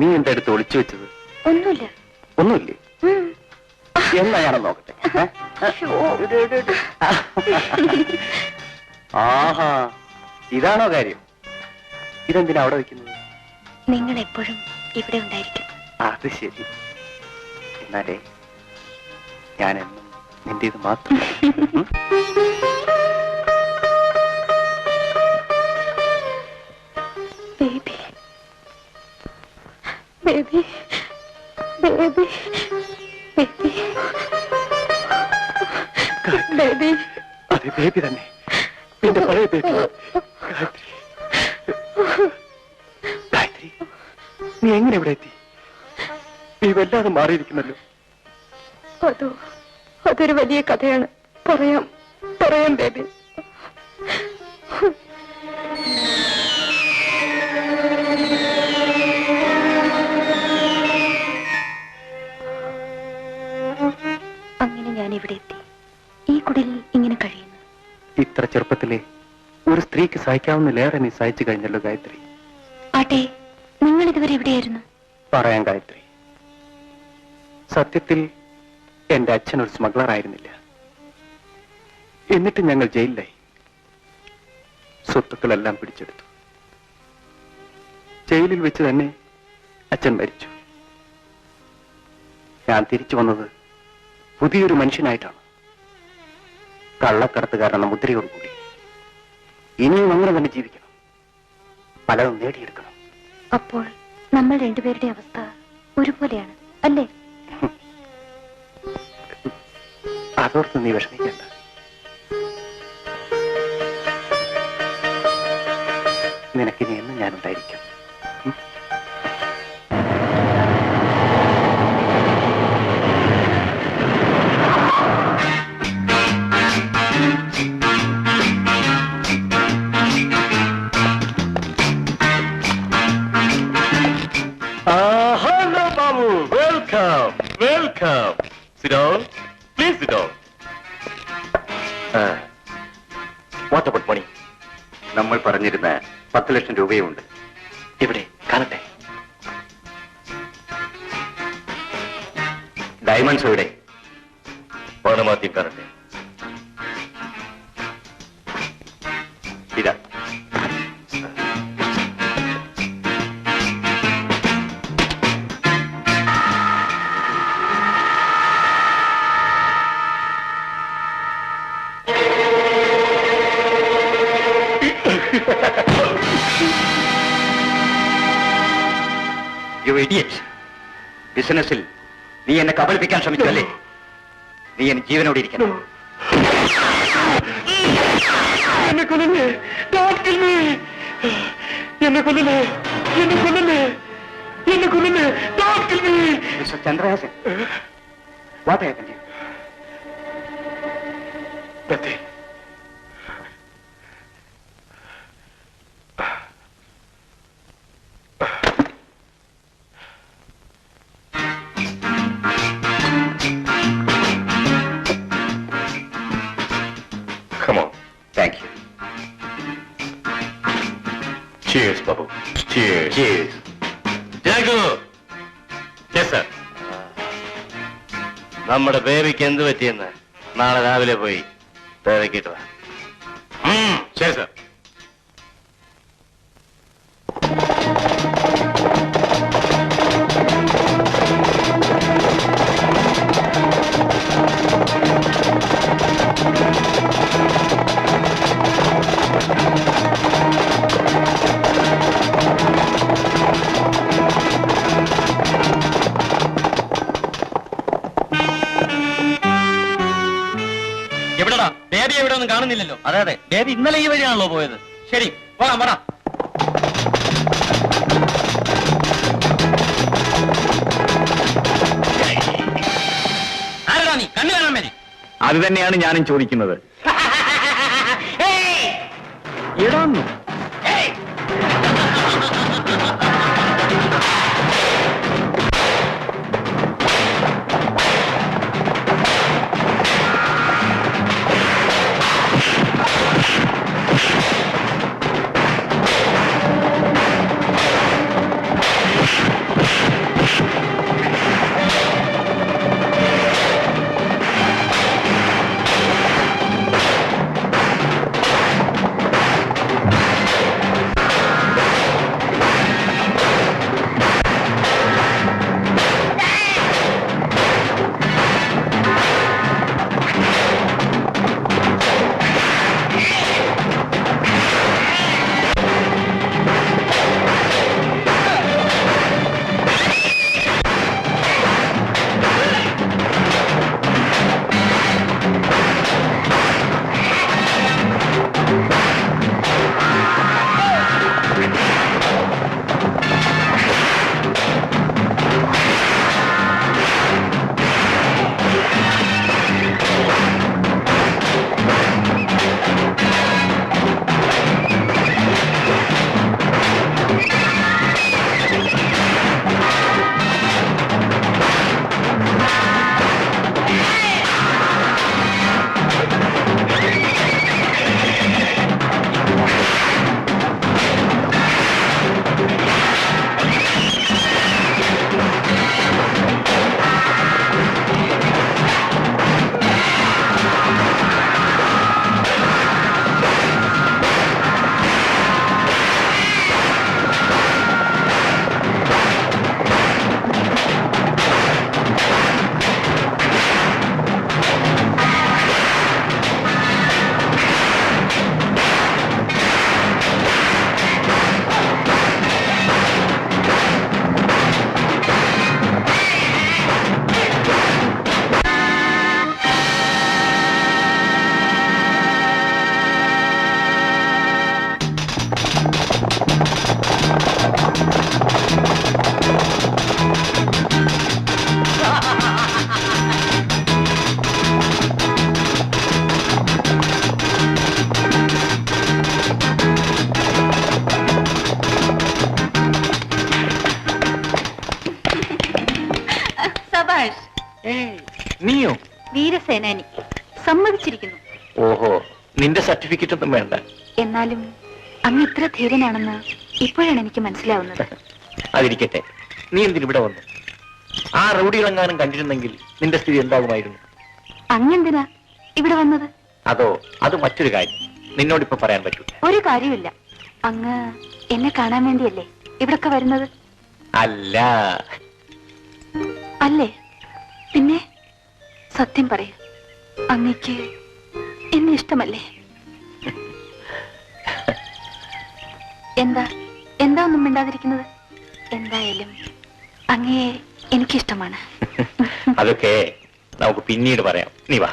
നീ എന്റെ അടുത്ത് ഒളിച്ചു വെച്ചത്? ഒന്നുമില്ല. ഒന്നുമില്ലേ. എന്നാ ഞാൻ നോക്കട്ടെ. ആഹാ. ഇതാണോ കാര്യം? ഇതെന്തിനാ അവിടെ വെക്കുന്നത്? നിങ്ങൾ എപ്പോഴും ഇവിടെ ഉണ്ടായിരിക്കും. അത് ശരി. എന്നാലേ ഞാൻ എന്നും ഇത് മാത്രം. Baby baby baby. ബേബി. അതെ ബേബി തന്നെ. എന്റെ പഴയ ബേബി. ഗായത്രി. ഗായത്രി നീ എങ്ങനെ ഇവിടെ എത്തി? നീ വല്ലാതെ മാറിയിരിക്കുന്നല്ലോ. അതോ അതൊരു വലിയ കഥയാണ്. പറയാം പറയാം ബേബി. സ്ത്രീക്ക് സഹിക്കാവുന്നില്ലേറെ നീ സഹിച്ചു കഴിഞ്ഞല്ലോ ഗായത്രി. ആട്ടെ നിങ്ങൾ ഇതുവരെ എവിടെയായിരുന്നു? പറയാം ഗായത്രി. സത്യത്തിൽ എന്റെ അച്ഛൻ ഒരു സ്മഗ്ലർ ആയിരുന്നില്ല. എന്നിട്ട് ഞങ്ങൾ ജയിലിലായി. സ്വത്തുക്കളെല്ലാം പിടിച്ചെടുത്തു. ജയിലിൽ വെച്ച് തന്നെ അച്ഛൻ മരിച്ചു. ഞാൻ തിരിച്ചു വന്നത് പുതിയൊരു മനുഷ്യനായിട്ടാണ്. കള്ളക്കടത്തുകാരൻ എന്ന മുദ്രയോടുകൂടി. ഇനിയും അങ്ങനെ തന്നെ ജീവിക്കണം. പലതും നേടിയെടുക്കണം. അപ്പോൾ നമ്മൾ രണ്ടുപേരുടെ അവസ്ഥ ഒരുപോലെയാണ് അല്ലേ? അതോർത്ത് നീ വിഷമിക്കേണ്ട. നിനക്കിനി എന്നും ഞാനുണ്ടായിരിക്കും. Please the. Uh, what about money? നമ്മൾ പറഞ്ഞിരുന്ന പത്ത് ലക്ഷം രൂപയുണ്ട് ഇവിടെ കാണട്ടെ. ഡയമണ്ട്സ് ഇവിടെ പണമാദ്യം കാണട്ടെ. ഇതാ. യു ഇഡിയറ്റ് ബിസിനസ്സിൽ നീ എന്നെ കബളിപ്പിക്കാൻ ശ്രമിച്ചു അല്ലേ നീ എന്നെ ജീവനോടെ ഇരിക്കണം. എന്നെ കൊല്ലല്ലേ? Don't kill me. എന്നെ കൊല്ലല്ലേ? എന്നെ കൊല്ലല്ലേ? എന്നെ കൊല്ലല്ലേ? Don't kill me. Mister Chandrahasan what happen you Nothing. Cheers, Babu. Cheers. Cheers. Jaggu yes sir നമ്മുടെ ബേബിക്ക് എന്ത് പറ്റിയെന്ന് നാളെ രാവിലെ പോയി തിരക്കിട്ട് വാ കാണുന്നില്ലല്ലോ. അതെ അതെ. ബേബി ഇന്നലെ ഈ വഴിയാണല്ലോ പോയത്. ശരി പോടാം പോടാം ആരടാ നീ? കണ്ണു കാണാൻ മതി അത് തന്നെയാണ് ഞാനും ചോദിക്കുന്നത്. ഇടാന്നു സമ്മതിച്ചിരിക്കുന്നു ഓഹോ. നിന്റെ സർട്ടിഫിക്കറ്റ് ഒന്നും വേണ്ട. എന്നാലും അങ്ങ് ഇത്ര ധീരനാണെന്ന് ഇപ്പോഴാണ് എനിക്ക് മനസ്സിലാവുന്നത്. അതിരിക്കട്ടെ. നീ എന്തിന് ഇവിടെ വന്നു? ആ റൗഡികളെങ്ങാനും കണ്ടിരുന്നെങ്കിൽ നിന്റെ സ്ഥിതി എന്താകുമായിരുന്നു? അങ്ങെന്തിനാ ഇവിടെ വന്നത്? അതോ അത് മറ്റൊരു കാര്യം. നിന്നോടിപ്പോ പറയാൻ പറ്റൂ. ഒരു കാര്യമില്ല. അങ്ങ് എന്നെ കാണാൻ വേണ്ടിയല്ലേ ഇവിടൊക്കെ വരുന്നത്? അല്ല. അല്ലേ? പിന്നെ സത്യം പറയൂ. അങ്ങക്ക് എന്നെ ഇഷ്ടമല്ലേ? എന്താ? എന്താ ഒന്നും മിണ്ടാതിരിക്കുന്നത്? എന്തായാലും അങ്ങയെ എനിക്കിഷ്ടമാണ്. അതൊക്കെ നമുക്ക് പിന്നീട് പറയാം. നീ വാ.